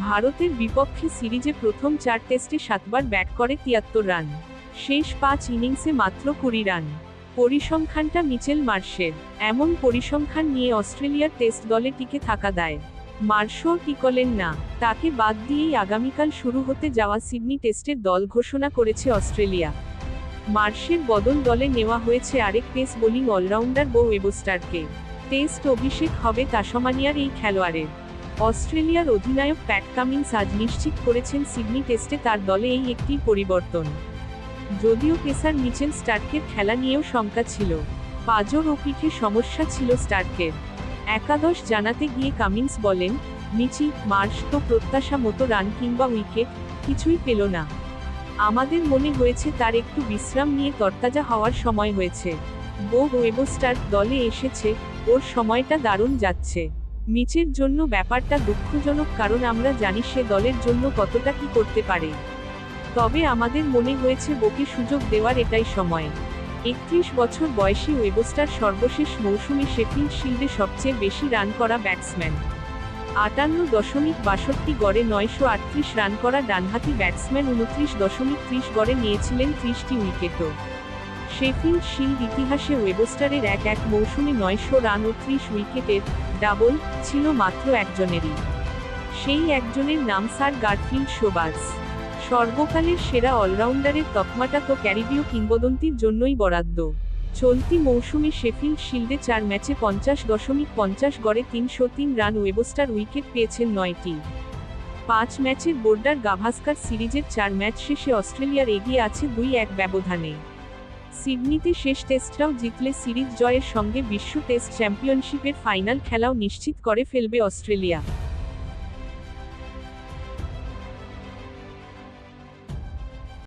ভারতের বিপক্ষে সিরিজে প্রথম চার টেস্টে সাতবার ব্যাট করে তিয়াত্তর রান। শেষ পাঁচ ইনিংসে মাত্র কুড়ি রান। পরিসংখ্যানটা মিচেল মার্শের। এমন পরিসংখ্যান নিয়ে অস্ট্রেলিয়ার টেস্ট দলে টিকে থাকা দায়। মার্শও টিকলেন না, তাকে বাদ দিয়েই আগামীকাল শুরু হতে যাওয়া সিডনি টেস্টের দল ঘোষণা করেছে অস্ট্রেলিয়া। মার্শের বদল দলে নেওয়া হয়েছে আরেক পেস বোলিং অলরাউন্ডার বো ওয়েবস্টারকে। টেস্ট অভিষেক হবে তাসমানিয়ার এই খেলোয়াড়ের। অস্ট্রেলিয়ার অধিনায়ক প্যাট কামিন্স আজ নিশ্চিত করেছেন সিডনি টেস্টে তার দলে এই একটি পরিবর্তন। যদিও পেসার মিচেল স্টার্কের খেলা নিয়েও শঙ্কা ছিল। পাজর ও পিঠে সমস্যা ছিল স্টার্কের। একাদশ জানাতে গিয়ে কামিন্স বলেন, মিচি, মার্শ তো প্রত্যাশা মতো রান কিংবা উইকেট, কিছুই পেল না। আমাদের মনে হয়েছে তার একটু বিশ্রাম নিয়ে তরতাজা হওয়ার সময় হয়েছে। বো ওয়েবস্টার দলে এসেছে, ওর সময়টা দারুণ যাচ্ছে। মিচের জন্য ব্যাপারটা দুঃখজনক কারণ আমরা জানি সে দলের জন্য কতটা কি করতে পারে। তবে আমাদের মনে হয়েছে বোকে সুযোগ দেওয়ার এটাই সময়। একত্রিশ বছর বয়সী ওয়েবস্টার সর্বশেষ মৌসুমে শেফিল্ড শিল্ডে সবচেয়ে বেশি রান করা ব্যাটসম্যান। আটান্ন দশমিক বাষট্টি গড়ে নয়শো আটত্রিশ রান করা ডানহাতি ব্যাটসম্যান উনত্রিশ দশমিক ত্রিশ গড়ে নিয়েছিলেন ত্রিশটি উইকেটও। শেফিল্ড শিল্ড ইতিহাসে ওয়েবস্টারের এক এক মৌসুমে নয়শো রান ও ত্রিশ উইকেটের ডাবল ছিল মাত্র একজনেরই। সেই একজনের নাম স্যার গারফিল্ড শোবাজ সর্বকালের সেরা অলরাউন্ডারের তকমাটা তো ক্যারিবীয় কিংবদন্তির জন্যই বরাদ্দ। চলতি মৌসুমে শেফিল্ড শিল্ডে চার ম্যাচে পঞ্চাশ দশমিক পঞ্চাশ গড়ে তিনশো তিন রান ওয়েবস্টার উইকেট পেয়েছেন নয়টি। পাঁচ ম্যাচের বোর্ডার গাভাস্কার সিরিজের চার ম্যাচ শেষে অস্ট্রেলিয়ার এগিয়ে আছে দুই এক ব্যবধানে। সিডনিতে শেষ টেস্টটাও জিতলে সিরিজ জয়ের সঙ্গে বিশ্ব টেস্ট চ্যাম্পিয়নশিপের ফাইনাল খেলাও নিশ্চিত করে ফেলবে অস্ট্রেলিয়া।